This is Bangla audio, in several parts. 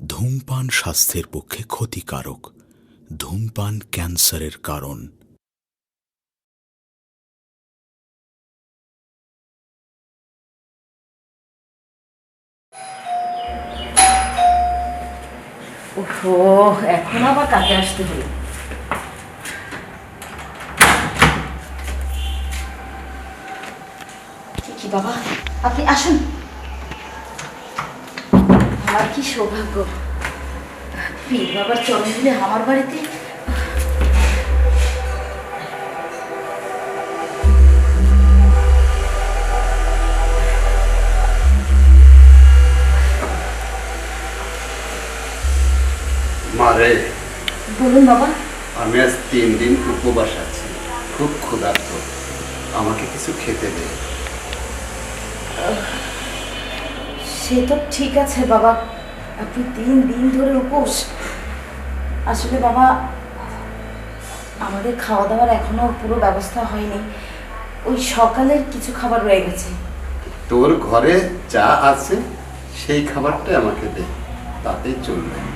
ধূমপান স্বাস্থ্যের পক্ষে ক্ষতিকারক ধূমপান ক্যান্সারের কারণ। ওহো, এখন আবার কাকে আসতে কি বাবা? আপনি আসুন। আমার কি সৌভাগ্য। পীর বাবার দিলে আমার বাড়িতে মারে। বলুন বাবা। আমি আজ তিন দিন উপবাস আছি। খুব ক্ষুধার্ত। আমাকে কিছু খেতে দে। সে তো ঠিক আছে বাবা। আপনি তিন দিন ধরে উপোস। আসলে বাবা আমাদের খাওয়া দাওয়ার এখনও পুরো ব্যবস্থা হয়নি। ওই সকালের কিছু খাবার রয়ে গেছে। তোর ঘরে যা আছে সেই খাবারটাই আমাকে দে। তাতেই চলবে।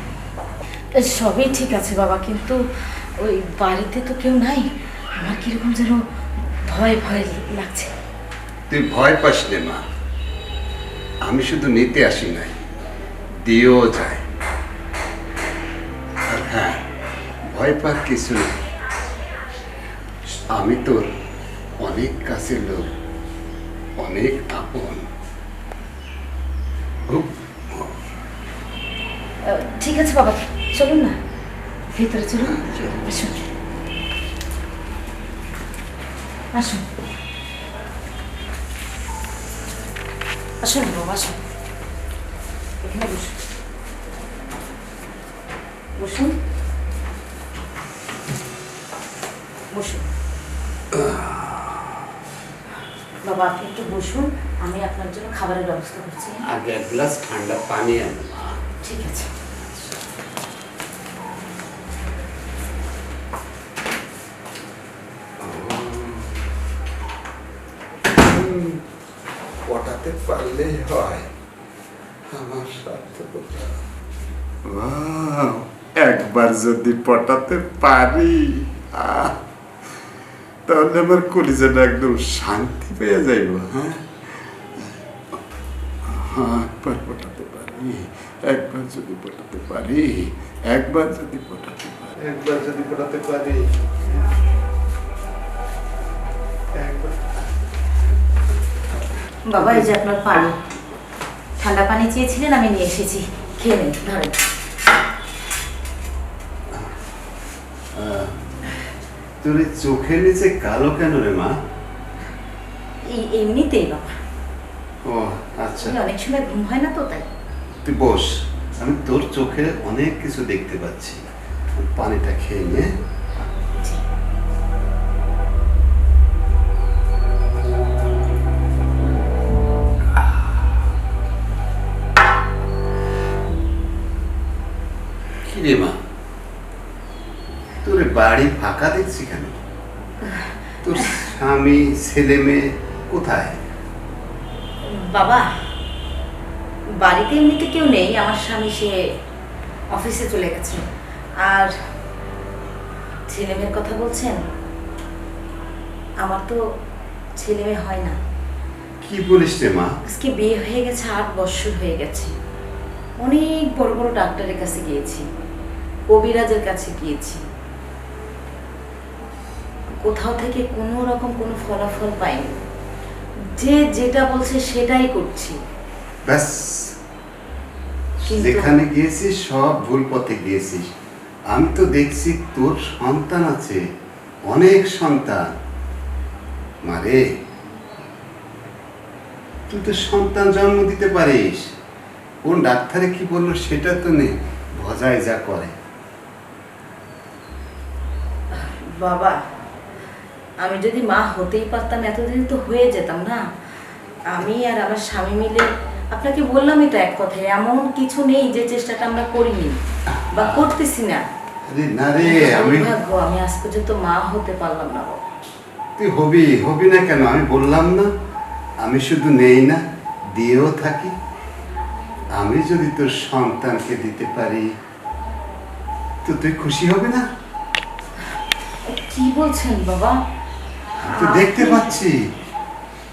সবই ঠিক আছে বাবা কিন্তু ওই বাড়িতে তো কেউ নাই। আমার কীরকম যেন ভয় ভয় লাগছে। তুই ভয় পাস রে মা। আমি শুধু নিতে আসি নাই দিয়েও যায়। আর হ্যাঁ ভয় পাক কিছু নেই। আমি তোর অনেক কাছের লোক অনেক আপন। খুব ঠিক আছে বাবা। চলুন না ভিতরে চলুন। আসুন। আসুন। আসুন বাবা আসুন। এখানে বসুন। বসুন। বসুন। বাবা আপনি একটু বসুন। আমি আপনার জন্য খাবারের ব্যবস্থা করছি। আগে এক গ্লাস ঠান্ডা পানি আনো মা। ঠিক আছে। পটাতে পারলেই হয়। আমার সার্থকতা একবার যদি পটাতে পারি তাহলে আমার কলিজাটা একদম শান্তি পেয়ে যাইব হ্যাঁ? হ্যাঁ, একবার পটাতে পারি একবার যদি পটাতে পারি একবার যদি পটাতে পারি। একবার যদি পটাতে পারি একবার বাবা এই যে আপনার পানি। ঠান্ডা পানি চেয়েছিলেন আমি নিয়ে এসেছি। খেয়ে নিন। ধরেন। তোর চোখের নিচে কালো কেন রে মা? এই এমনিতেই বাবা। ও আচ্ছা। অনেক সময় ঘুম হয় না তো তাই। তুই বস আমি তোর চোখে অনেক কিছু দেখতে পাচ্ছি। পানিটা খেয়ে নে। রে মা। তোর বাড়ি ফাঁকা দেখছি কেন? তোর স্বামী ছেলে মেয়ে কোথায়? বাবা বাড়িতে এমনিতে কেউ নেই। আমার স্বামী সে অফিসে চলে গেছে। আর ছেলে মেয়ের কথা বলছেন? আমার তো ছেলে মেয়ে হয় না। কি বলিস রে মা? আজকে বিয়ে হয়ে গেছে আট বছর হয়ে গেছে। অনেক বড় বড় ডাক্তারের কাছে গিয়েছি। কবিরাজের কাছে গিয়েছি। কোথাও থেকে কোনো রকম কোনো ফলাফল পাইনি। যে যেটা বলছে সেটাই করছি। ব্যাস। যেখানে গিয়েছিস সব ভুল পথে গিয়েছিস। আমি তো দেখছি তোর সন্তান আছে অনেক সন্তান। মারে তুই তো সন্তান জন্ম দিতে পারিস। কোন ডাক্তারে কি বলল সেটা তো নেই ভজায় যা করে। বাবা আমি যদি মা হতেই পারতাম এতদিন তো হয়ে যেতাম না। আমি আর আমার স্বামী মিলে আপনাকে বললামই তো এক কথায় এমন কিছু নেই যে চেষ্টাটা আমরা করিনি বা করতেছি না। আমি আমি আজ পর্যন্ত মা হতে পারলাম না বাবা। তুই হবি হবি না কেন? আমি বললাম না আমি শুধু নেই না দিয়েও থাকি। আমি যদি তোর সন্তানকে দিতে পারি তো তুই খুশি হবে না? কি বলছেন বাবা? তো দেখতে পাচ্ছি।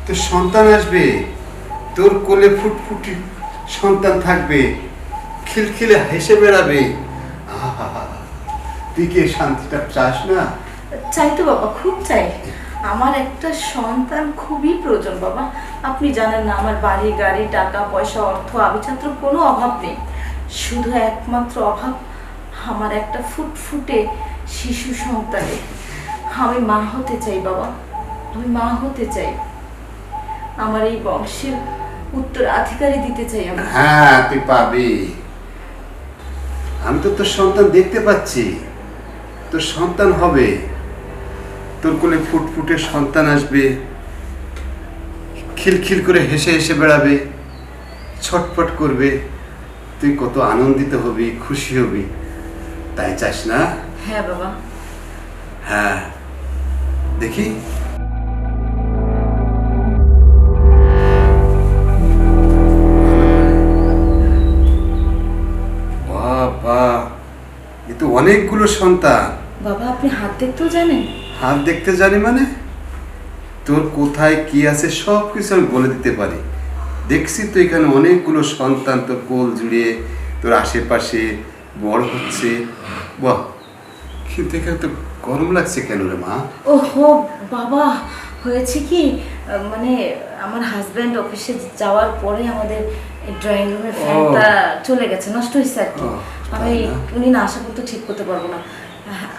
তোর সন্তান আসবে। তোর কোলে ফুটফুটি সন্তান থাকবে। খিলখিলে হেসে বেড়াবে। আহা, তুই কি শান্তিটা চাস না? চাই তো বাবা খুব চাই। আমার একটা সন্তান খুবই প্রয়োজন বাবা। আপনি জানেন না আমার বাড়ি গাড়ি টাকা পয়সা অর্থ আবিচাত্র কোনো অভাব নেই। শুধু একমাত্র অভাব আমার একটা ফুটফুটে শিশু সন্তানের। আমি মা হতে চাই বাবা। আমি মা হতে চাই। আমার এই বংশের উত্তরাধিকারী দিতে চাই আমি। হ্যাঁ তুই পাবি। আমি তো তোর সন্তান দেখতে পাচ্ছি। তোর সন্তান হবে। তোর কোলে ফুটফুটে সন্তান আসবে। খিলখিল করে হেসে হেসে বেড়াবে। ছটফট করবে। তুই কত আনন্দিত হবি খুশি হবি। তাই চাস না? হ্যাঁ বাবা। হ্যাঁ। দেখি। বাবা এ তো অনেকগুলো সন্তান। বাবা আপনি হাত দেখতেও জানেন? হাত দেখতে জানি মানে? তোর কোথায় কি আছে সব কিছু আমি বলে দিতে পারি। দেখছি তো এখানে অনেকগুলো সন্তান তোর কোল জুড়ে তোর আশেপাশে বড় হচ্ছে। বাহ কিন্তু এখানে তো গরম লাগছে কেন রে মা? ওহো বাবা হয়েছে কি? মানে আমার হাজব্যান্ড অফিসে যাওয়ার পরে আমাদের ড্রয়িং রুমের ফ্যানটা চলে গেছে নষ্ট হয়েছে আর কি। আমি উনি না আসা পর্যন্ত ঠিক করতে পারব না।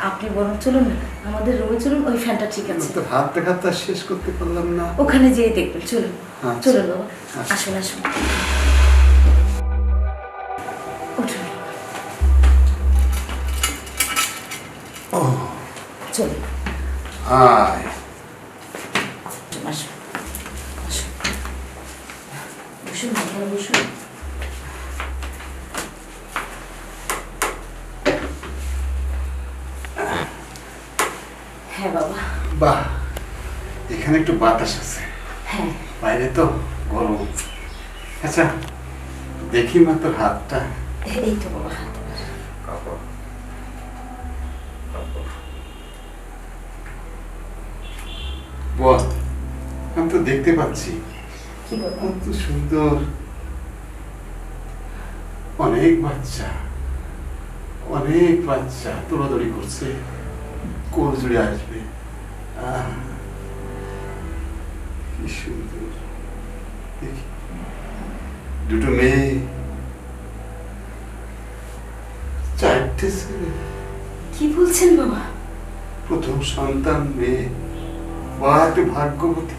আপনি বরং চলুন আমাদের রুমে চলুন ওই ফ্যানটা ঠিক আছে। তোর হাত দেখাতে শেষ করতে পারলাম না। ওখানে যেয়ে দেখবেন চলুন। আচ্ছা। চলুন বাবা আচ্ছা। আসুন আসুন। বসুন হ্যাঁ বাবা বাহ এখানে একটু বাতাস আছে। হ্যাঁ। বাইরে তো গরম। আচ্ছা দেখি মা তোর হাতটা। এই তো বাবা। বল আমি তো দেখতে পাচ্ছি। কত সুন্দর। অনেক বাচ্চা অনেক বাচ্চা। দৌড়াদৌড়ি করছে কোল জুড়ে আসবে। কি সুন্দর। দেখি। দুটো মেয়ে। চারটে ছেলে। কি বলছেন বাবা? প্রথম সন্তান মেয়ে। বা ভাগ্যবতী।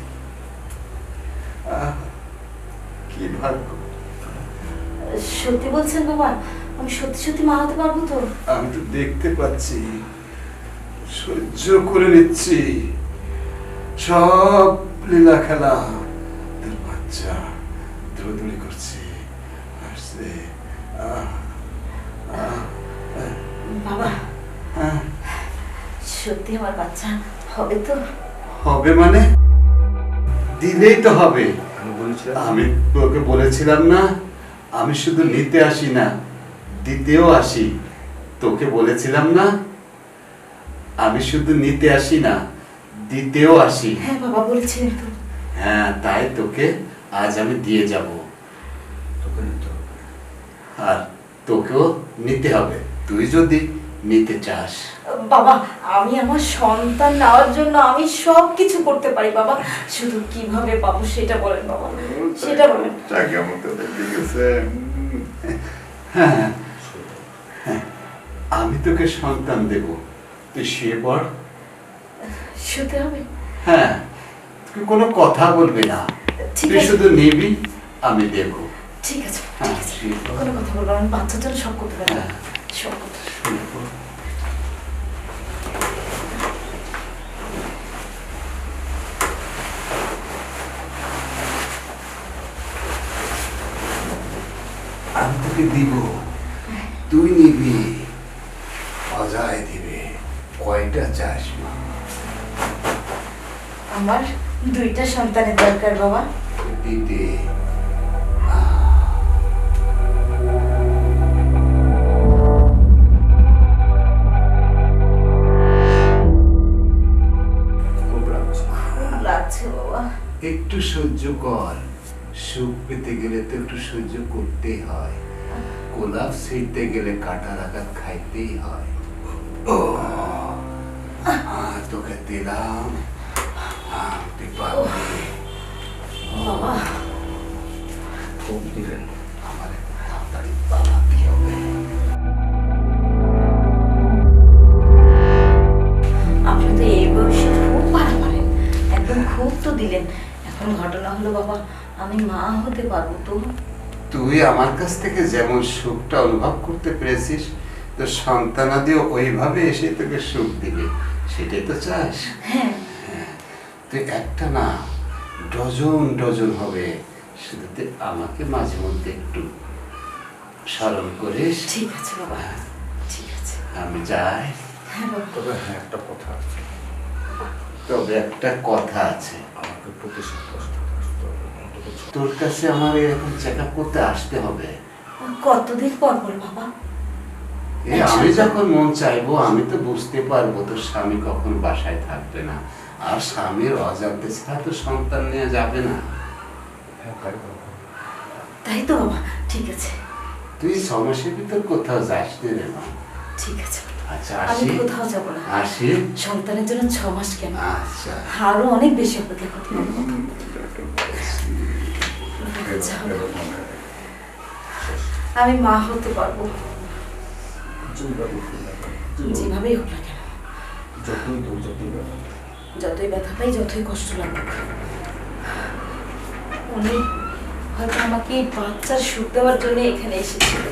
কি ভাগ্য? সত্যি বলছেন বাবা আমি সত্যি সত্যি মা হতে পারব তো? আমি তো দেখতে পাচ্ছি সহ্য করে নিচ্ছি। সব লীলা খেলা তোর বাচ্চা দৌড়দৌড়ি করছে আসছে বাবা আহ, সত্যি আমার বাচ্চা হবে তো? হবে মানে? দিলেই তো হবে। আমি তোকে বলেছিলাম না। আমি শুধু নিতে আসি না দিতেও আসি। তোকে বলেছিলাম না। আমি শুধু নিতে আসি না দিতেও আসি। হ্যাঁ বাবা বলেছিলেন তো। হ্যাঁ তাই তোকে আজ আমি দিয়ে যাব। তোকে নিতে হবে। আর তোকেও নিতে হবে। তুই যদি নিতে চাস। বাবা আমি আমার সন্তান নেওয়ার জন্য আমি সব কিছু করতে পারি। বাবা শুধু কীভাবে পাবো সেটা বলেন বাবা। সেটা বলেন। টাকা মতো হ্যাঁ হ্যাঁ আমি তোকে সন্তান দেব। তুই শুয়ে পড়। শুতে হবে? হ্যাঁ তুই কোনো কথা বলবি না। ঠিক তুই আছে। শুধু নিবি আমি দেব ঠিক আছে হ্যাঁ, ঠিক আছে কোনো কথা বলব আমি বাচ্চার জন্য সব করতে পারি হ্যাঁ। সব করতে শুয়ে পড়। তোকে দিব তুই নিবি অজয় দিবে কয়টা চাস মা আমার দুইটা সন্তানের দরকার বাবা। দিতে একটু সহ্য কর। সুখ পেতে গেলে তো একটু সহ্য করতেই হয়। গোলাপ ছিঁড়তে গেলে কাটার আঘাত খাইতেই হয়। তোকে দিলাম। তুই। বাবা খুব দিলেন আমার তাড়াতাড়ি পালাতে হবে আপনি তো এই বয়সে খুব ভালো পারেন। একদম খুব তো দিলেন। এখন ঘটনা হলো বাবা আমি মা হতে পারব তো? তুই আমার কাছ থেকে যেমন সুখটা অনুভব করতে পেরেছিস তো সন্তানাদিও ওইভাবে এসে তোকে সুখ দিবে। সেটাই তো চাস। হ্যাঁ। তুই একটা না ডজন ডজন হবে। শুধু আমাকে মাঝে মধ্যে একটু স্মরণ করিস ঠিক আছে বাবা ঠিক আছে। আমি যাই। হ্যাঁ তবে হ্যাঁ একটা কথা আছে। তবে একটা কথা আছে। আমাকে প্রতি তোর কাছে আমার এরকম চেক আপ করতে আসতে হবে? কতদিন পর পর বাবা? আমি যখন মন চাইব আমি তো বুঝতে পারব তোর স্বামী কখন বাসায় থাকবে না। আর স্বামীর অজান্তে ছাড়া তো সন্তান নিয়ে যাবে না। হ্যাঁ তাই তো। বাবা ঠিক আছে। তুই ছ মাসের ভিতর কোথাও যাস নি রে মা? ঠিক আছে। আচ্ছা আমি কোথাও যাব না। আসি। সন্তানের জন্য ছ মাস কেন? আচ্ছা। আরও অনেক বেশি অপেক্ষা করতে। আচ্ছা। আমি মা হতে পারব। যেভাবেই হোক না কেন। যতই যতই ব্যথা, পাই যতই কষ্ট লাগুক উনি হয়তো আমাকে বাচ্চার সুখ দেওয়ার জন্য এখানে এসেছিল